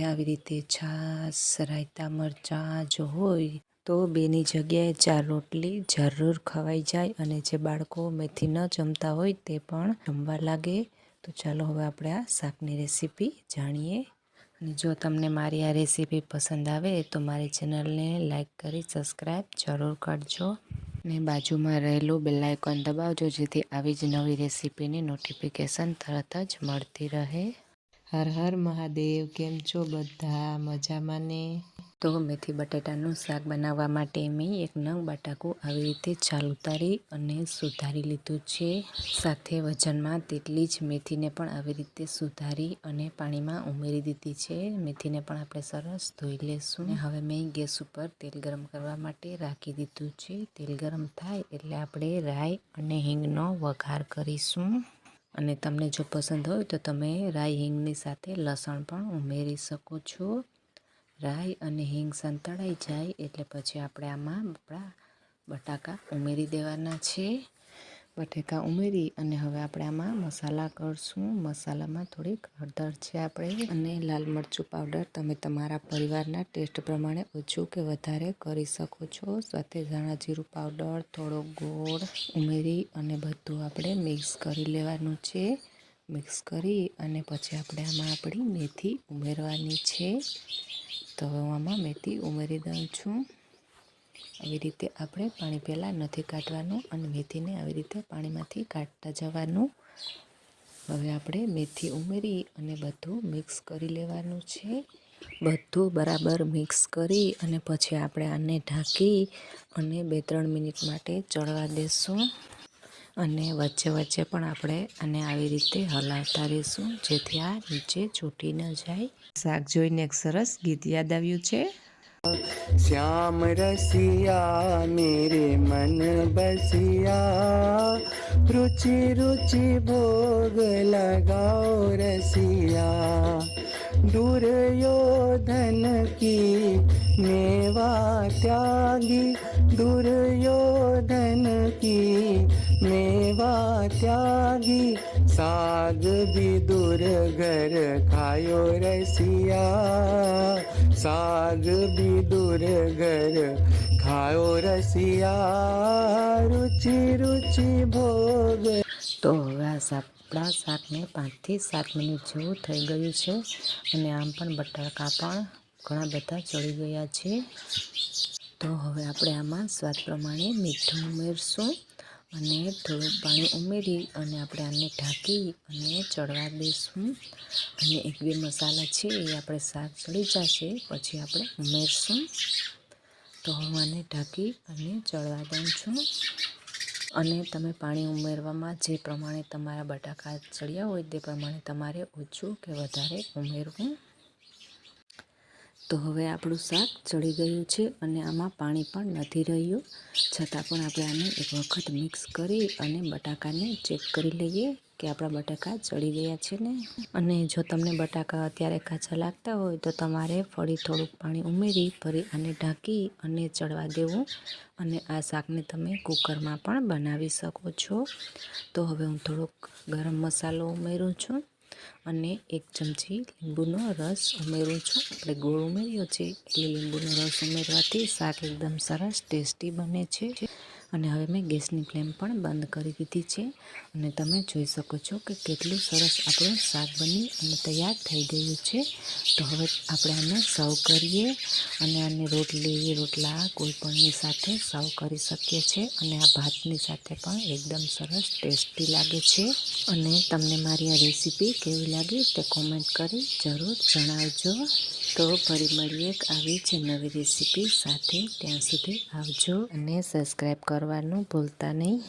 સાથે આવી રીતે છાશ, રાયતા, મરચાં જો હોય તો બેની જગ્યાએ ચાર રોટલી જરૂર ખવાઈ જાય અને જે બાળકો મેથી ન જમતા હોય તે પણ જમવા લાગે. તો ચાલો હવે આપણે આ શાકની રેસીપી જાણીએ. અને જો તમને મારી આ રેસીપી પસંદ આવે તો મારી ચેનલને લાઈક કરી સબસ્ક્રાઈબ જરૂર કરજો. ને બાજુમાં રહેલું બેલ આઇકોન દબાવજો જેથી આવી જ નવી રેસીપીની નોટિફિકેશન તરત જ મળતી રહે. હર હર મહાદેવ, કેમ છો બધા? મજામાં ને? તો મેથી બટેટાનું શાક બનાવવા માટે મેં એક નંગ બટાકું આવી રીતે ચાલ ઉતારી અને સુધારી લીધું છે. સાથે વજનમાં તેટલી જ મેથીને પણ આવી રીતે સુધારી અને પાણીમાં ઉમેરી દીધી છે. મેથીને પણ આપણે સરસ ધોઈ લેશું હવે મેં ગેસ ઉપર તેલ ગરમ કરવા માટે રાખી દીધું છે. તેલ ગરમ થાય એટલે આપણે રાઈ અને હિંગનો વઘાર કરીશું. અને તમને જો પસંદ હોય તો તમે રાઈ હિંગની સાથે લસણ પણ ઉમેરી શકો છો. રાઈ અને હિંગ સંતળાઈ જાય એટલે પછી આપણે આમાં આપણા બટાકા ઉમેરી દેવાના છે. બટેકા ઉમેરી અને હવે આપણે આમાં મસાલા કરશું. મસાલામાં થોડીક હળદર છે આપણે અને લાલ મરચું પાવડર તમે તમારા પરિવારના ટેસ્ટ પ્રમાણે ઓછું કે વધારે કરી શકો છો. સાથે ધાણા જીરું પાવડર, થોડો ગોળ ઉમેરી અને બધું આપણે મિક્સ કરી લેવાનું છે. મિક્સ કરી અને પછી આપણે આમાં આપણી મેથી ઉમેરવાની છે. તો હું આમાં મેથી ઉમેરી દઉં છું. આવી રીતે આપણે પાણી પહેલાં નથી કાઢવાનું અને મેથીને આવી રીતે પાણીમાંથી કાઢતા જવાનું. હવે આપણે મેથી ઉમેરી અને બધું મિક્સ કરી લેવાનું છે. બધું બરાબર મિક્સ કરી અને પછી આપણે આને ઢાંકી અને બે ત્રણ મિનિટ માટે ચડવા દેશું. અને વચ્ચે વચ્ચે પણ આપણે આને આવી રીતે હલાવતા રહીશું, જેથી આ નીચે છૂટી ન જાય. શાક જોઈને એક સરસ ગીત યાદ આવ્યું છે. શ્યામ રસિયા મેરે મન બસિયા રુચિ રુચિ ભોગ લગાઓ રસિયા દુર્યોધન કી મેવા ત્યાગી દુર્યોધન કી મેવા ત્યાગી સાગ બીદુર ઘર ખાયો રસિયા સાગ બીદુર ઘર ખાયો રસિયા રુચિ રુચિ ભોગ તો હવે આ આપણા શાકને પાંચથી સાત મિનિટ જેવું થઈ ગયું છે અને આમ પણ બટાકા પણ ઘણા બધા ચડી ગયા છે. તો હવે આપણે આમાં સ્વાદ પ્રમાણે મીઠું ઉમેરશું. અને થોડું પાણી ઉમેરી અને આપણે આને ઢાંકી અને ચડવા દઈશું અને એક બે મસાલા છે એ આપણે શાક ચડી જશે, પછી આપણે ઉમેરશું. તો હું આને ઢાંકી અને ચડવા દઉં છું. અને તમે પાણી ઉમેરવામાં જે પ્રમાણે તમારા બટાકા ચડ્યા હોય તે પ્રમાણે તમારે ઓછું કે વધારે ઉમેરવું. તો હવે આપણું શાક ચડી ગયું છે અને આમાં પાણી પણ નથી રહ્યું. છતાં પણ આપણે આને એક વખત મિક્સ કરી અને બટાકાને ચેક કરી લઈએ કે આપણા બટાકા ચડી ગયા છે ને. અને જો તમને બટાકા અત્યારે કાચા લાગતા હોય તો તમારે ફરી થોડુંક પાણી ઉમેરી, ફરી આને ઢાંકી અને ચડવા દેવું. અને આ શાકને તમે કુકરમાં પણ બનાવી શકો છો. તો હવે હું થોડોક ગરમ મસાલો ઉમેરું છું. અને એક ચમચી લીંબુનો રસ ઉમેરું છું. આપણે ગોળ ઉમેર્યો છે. એટલે લીંબુનો રસ ઉમેરવાથી શાક એકદમ સરસ ટેસ્ટી બને છે. અને હવે મેં ગેસની ફ્લેમ પણ બંધ કરી દીધી છે. અને તમે જોઈ શકો છો કે કેટલું સરસ આપણું શાક બની અને તૈયાર થઈ ગયું છે. તો હવે આપણે આને સર્વ કરીએ અને આને રોટલી, રોટલા કોઈપણની સાથે સર્વ કરી શકીએ છીએ. અને આ ભાતની સાથે પણ એકદમ સરસ ટેસ્ટી લાગે છે. અને તમને મારી આ રેસીપી કેવી લાગી તે કોમેન્ટ કરી જરૂર જણાવજો. તો ફરી મળીએ આવી જ નવી રેસીપી સાથે. ત્યાં સુધી આવજો અને સબસ્ક્રાઈબ કરવાનું ભૂલતા નહીં.